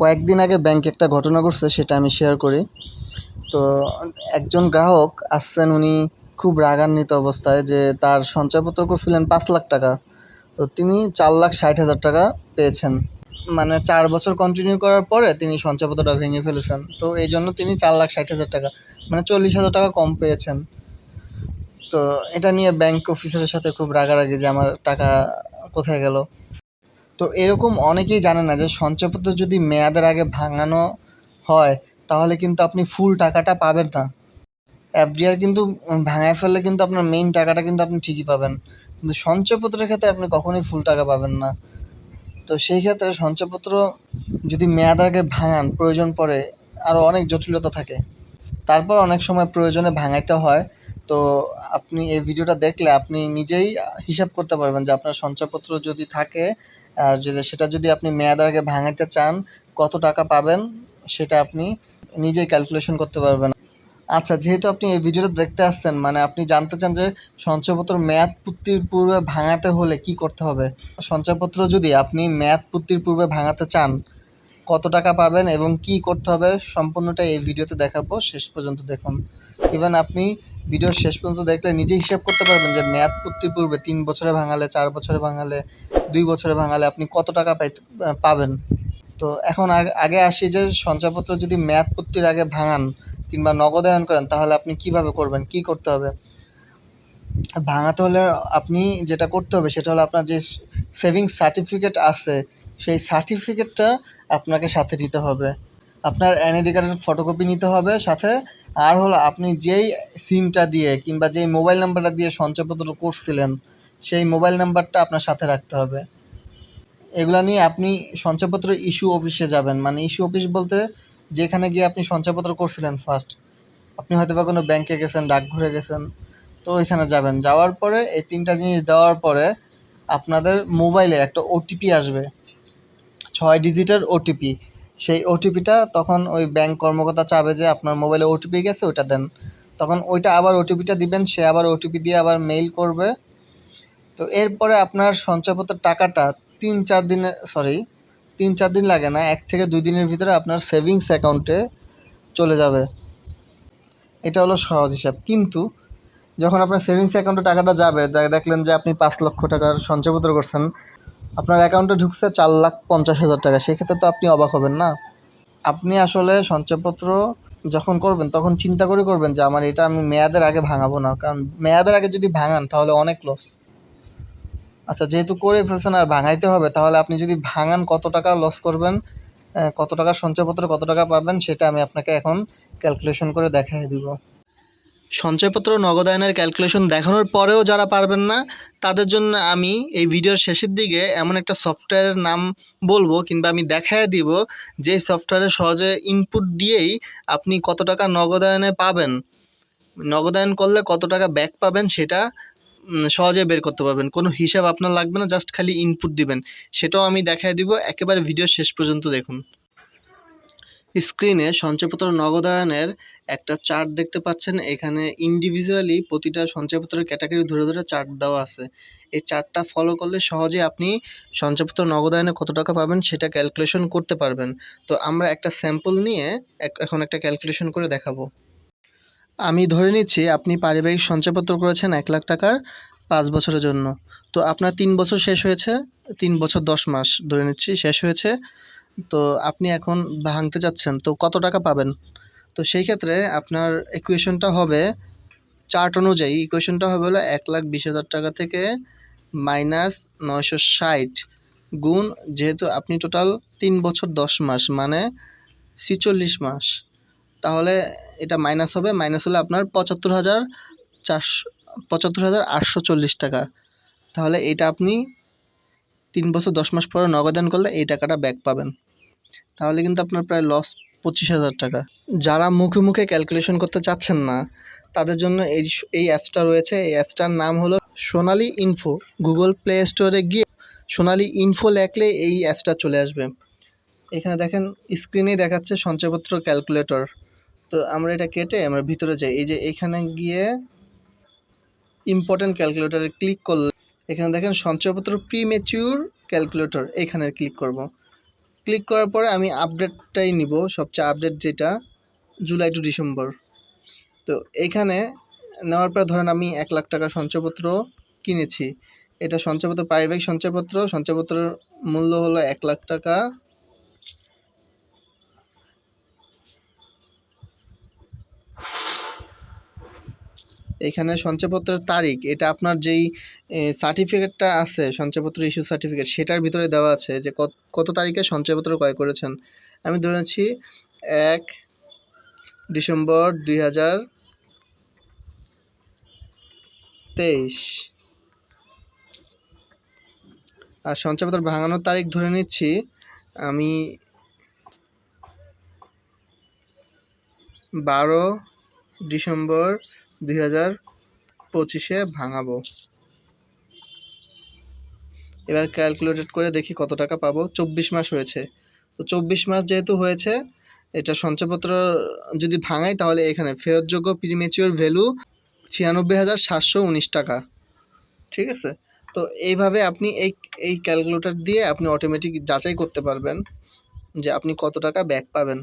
কয়েকদিন আগে ব্যাংকে একটা ঘটনা ঘটছে, সেটা আমি শেয়ার করি। তো একজন গ্রাহক আসছেন, উনি খুব রাগান্বিত অবস্থায় যে তার সঞ্চয়পত্র করছিলেন পাঁচ লাখ টাকা। তো তিনি চার লাখ ষাট হাজার টাকা পেয়েছেন। মানে চার বছর কন্টিনিউ করার পরে তিনি সঞ্চয়পত্রটা ভেঙে ফেলেছেন। তো এই জন্য তিনি চার লাখ ষাট হাজার টাকা মানে চল্লিশ হাজার টাকা কম পেয়েছেন। তো এটা নিয়ে ব্যাংক অফিসারের সাথে খুব রাগারাগি যে আমার টাকা কোথায় গেল? তো এরকম অনেকেই জানে না যে সঞ্চয়পত্র যদি মেয়াদের আগে ভাঙানো হয়, তাহলে কিন্তু আপনি ফুল টাকাটা পাবেন না। এফডিআর কিন্তু ভাঙায় ফেললে কিন্তু আপনার মেইন টাকাটা কিন্তু আপনি ঠিকই পাবেন। কিন্তু সঞ্চয়পত্রের ক্ষেত্রে আপনি কখনোই ফুল টাকা পাবেন না। তো সেই ক্ষেত্রে সঞ্চয়পত্র যদি মেয়াদ আগে ভাঙান, প্রয়োজন পড়ে আরও অনেক জটিলতা থাকে। তারপর অনেক সময় প্রয়োজনে ভাঙাইতে হয়। তো আপনি এই ভিডিওটা দেখলে আপনি নিজেই হিসাব করতে পারবেন যে আপনার সঞ্চয়পত্র যদি থাকে, আর যদি সেটা যদি আপনি মেয়াদ আগে ভাঙাইতে চান, কত টাকা পাবেন সেটা আপনি নিজেই ক্যালকুলেশন করতে পারবেন। আচ্ছা যেহেতু আপনি এই ভিডিওটা দেখতে আসছেন মানে আপনি জানতে চান যে সঞ্চয়পত্র মেয়াদ পূর্তির পূর্বে ভাঙাতে হলে কি করতে হবে? সঞ্চয়পত্র যদি আপনি মেয়াদ পূর্তির পূর্বে ভাঙাতে চান, কত টাকা পাবেন এবং কি করতে হবে সম্পূর্ণটা এই ভিডিওতে দেখাবো। শেষ পর্যন্ত দেখুন। ইভেন আপনি ভিডিও শেষ পর্যন্ত দেখলে নিজে হিসাব করতে পারবেন যে ম্যাথ পূর্তির পূর্বে তিন বছরে ভাঙালে, চার বছরে ভাঙালে, দুই বছরে ভাঙালে আপনি কত টাকা পাইতে পাবেন। তো এখন আগে আসি যে সঞ্চয়পত্র যদি ম্যাথ পূর্তির আগে ভাঙান কিংবা নগদায়ন করেন, তাহলে আপনি কীভাবে করবেন? কি করতে হবে? ভাঙাতে হলে আপনি যেটা করতে হবে, সেটা হলো আপনার যে সেভিংস সার্টিফিকেট আছে, সেই সার্টিফিকেটটা আপনাকে সাথে দিতে হবে। আপনার এনআইডি কার্ডের ফটোকপি নিতে হবে সাথে। আর হলো, আপনি যেই সিমটা দিয়ে কিংবা যেই মোবাইল নাম্বারটা দিয়ে সঞ্চয়পত্র করছিলেন, সেই মোবাইল নাম্বারটা আপনার সাথে রাখতে হবে। এগুলা নিয়ে আপনি সঞ্চয়পত্র ইস্যু অফিসে যাবেন। মানে ইস্যু অফিস বলতে যেখানে গিয়ে আপনি সঞ্চয়পত্র করছিলেন ফার্স্ট আপনি হয়তো বা কোনো ব্যাংকে গেছেন, ডাকঘরে গেছেন, তো ওইখানে যাবেন। যাওয়ার পরে এই তিনটা জিনিস দেওয়ার পরে আপনাদের মোবাইলে একটা ওটিপি আসবে। ছয় ডিজিটের ওটিপি সেই ওটিপিটা তখন ওই ব্যাংক কর্মকর্তা চাবে যে আপনার মোবাইলে ওটিপি গেছে, ওইটা দেন। তখন ওইটা আবার ওটিপিটা দিবেন, সে আবার ওটিপি দিয়ে আবার মেইল করবে। তো এরপরে আপনার সঞ্চয়পত্রের টাকাটা তিন চার দিনে সরি তিন চার দিন লাগে না, এক থেকে দুই দিনের ভিতরে আপনার সেভিংস অ্যাকাউন্টে চলে যাবে। এটা হলো সহজ হিসাব। কিন্তু যখন আপনার সেভিংস অ্যাকাউন্টে টাকাটা যাবে দেখলেন যে আপনি পাঁচ লক্ষ টাকার সঞ্চয়পত্র করছেন আপনার অ্যাকাউন্টে ঢুকছে চার লাখ পঞ্চাশ হাজার টাকা, সেক্ষেত্রে তো আপনি অবাক হবেন না। আপনি আসলে সঞ্চয়পত্র যখন করবেন, তখন চিন্তা করে করবেন যে আমার এটা আমি মেয়াদের আগে ভাঙাবো না, কারণ মেয়াদের আগে যদি ভাঙান, তাহলে অনেক লস আচ্ছা যেহেতু করে ফেলছেন আর ভাঙাইতে হবে, তাহলে আপনি যদি ভাঙান কত টাকা লস করবেন কত টাকা সঞ্চয়পত্র কত টাকা পাবেন, সেটা আমি আপনাকে এখন ক্যালকুলেশন করে দেখাই দিব। সঞ্চয়পত্র নগদায়নের ক্যালকুলেশন দেখানোর পরেও যারা পারবেন না, তাদের জন্য আমি এই ভিডিওর শেষের দিকে এমন একটা সফটওয়্যারের নাম বলব কিংবা আমি দেখায় দিব যে সফটওয়্যারে সহজে ইনপুট দিয়েই আপনি কত টাকা নগদায়নে পাবেন। নগদায়ন করলে কত টাকা ব্যাক পাবেন সেটা সহজে বের করতে পারবেন। কোনো হিসাব আপনার লাগবে না জাস্ট খালি ইনপুট দিবেন। সেটাও আমি দেখায় দিব। একেবারে ভিডিও শেষ পর্যন্ত দেখুন। স্ক্রিনে সঞ্চয়পত্র নগদায়নের একটা চার্ট দেখতে পাচ্ছেন। এখানে ইন্ডিভিজুয়ালি প্রতিটা সঞ্চয়পত্রের ক্যাটাগরি ধরে ধরে চার্ট দেওয়া আছে। এই চার্টটা ফলো করলে সহজে আপনি সঞ্চয়পত্র নগদায়নে কত টাকা পাবেন সেটা ক্যালকুলেশন করতে পারবেন। তো আমরা একটা স্যাম্পল নিয়ে এখন একটা ক্যালকুলেশন করে দেখাবো। আমি ধরে নিচ্ছি আপনি পারিবারিক সঞ্চয়পত্র করেছেন এক লাখ টাকার পাঁচ বছরের জন্য। তো আপনার তিন বছর শেষ হয়েছে, তিন বছর দশ মাস ধরে নিচ্ছি, শেষ হয়েছে। তো আপনি এখন ভাঙতে যাচ্ছেন তো কত টাকা পাবেন? তো সেই ক্ষেত্রে আপনার ইকুয়েশনটা হবে চার্ট অনুযায়ী ইকুয়েশনটা হবে হলো এক লাখ বিশ হাজার টাকা থেকে মাইনাস নয়শো ষাট গুণ যেহেতু আপনি টোটাল তিন বছর দশ মাস মানে ছিচল্লিশ মাস। তাহলে এটা মাইনাস হবে মাইনাস হলে আপনার পঁচাত্তর হাজার চারশো, পঁচাত্তর হাজার আটশো চল্লিশ টাকা। তাহলে এটা আপনি তিন বছর দশ মাস পরে নগদান করলে এই টাকাটা ব্যাক পাবেন। তাহলে কিন্তু আপনার প্রায় লস পঁচিশ হাজার টাকা। যারা মুখে মুখে ক্যালকুলেশন করতে চাচ্ছেন না, তাদের জন্য এই এই অ্যাপসটা রয়েছে। এই অ্যাপসটার নাম হলো সোনালি ইনফো গুগল প্লে স্টোরে গিয়ে সোনালি ইনফো লেখলে এই অ্যাপসটা চলে আসবে। এখানে দেখেন স্ক্রিনেই দেখাচ্ছে সঞ্চয়পত্র ক্যালকুলেটর তো আমরা এটা কেটে আমরা ভিতরে যাই। এই যে এখানে গিয়ে ইম্পর্টেন্ট ক্যালকুলেটরে ক্লিক করলে, এখানে দেখেন সঞ্চয়পত্র প্রি ম্যাচিউর ক্যালকুলেটর এখানে ক্লিক করব। ক্লিক করার পরে আমি আপডেটটাই নিব, সবচেয়ে আপডেট যেটা, জুলাই টু ডিসেম্বর। তো এখানে নেওয়ার পর ধরেন আমি এক লাখ টাকা সঞ্চয়পত্র কিনেছি। এটা সঞ্চয়পত্র পারিবারিক সঞ্চয়পত্র সঞ্চয়পত্রের মূল্য হলো এক লাখ টাকা। এখানে সঞ্চয়পত্রের তারিখ, এটা আপনার যেই সার্টিফিকেটটা আছে, সঞ্চয়পত্র ইস্যু সার্টিফিকেট সেটার ভিতরে দেওয়া আছে যে কত তারিখে সঞ্চয়পত্র ক্রয় করেছেন। আমি ধরে নিচ্ছি, এক ডিসেম্বর দুই হাজার তেইশ। আর সঞ্চয়পত্র ভাঙানোর তারিখ ধরে নিচ্ছি, আমি বারো ডিসেম্বর দুই হাজার পঁচিশে ভাঙাবো। এবার ক্যালকুলেটেড করে দেখি কত টাকা পাবো। চব্বিশ মাস হয়েছে। তো চব্বিশ মাস যেহেতু হয়েছে, এটা সঞ্চয়পত্র যদি ভাঙাই তাহলে এখানে ফেরতযোগ্য প্রিমেচিওর ভ্যালু ছিয়ানব্বই হাজার সাতশো উনিশ টাকা। ঠিক আছে? তো এইভাবে আপনি এই এই ক্যালকুলেটর দিয়ে আপনি অটোমেটিক যাচাই করতে পারবেন যে আপনি কত টাকা ব্যাক পাবেন।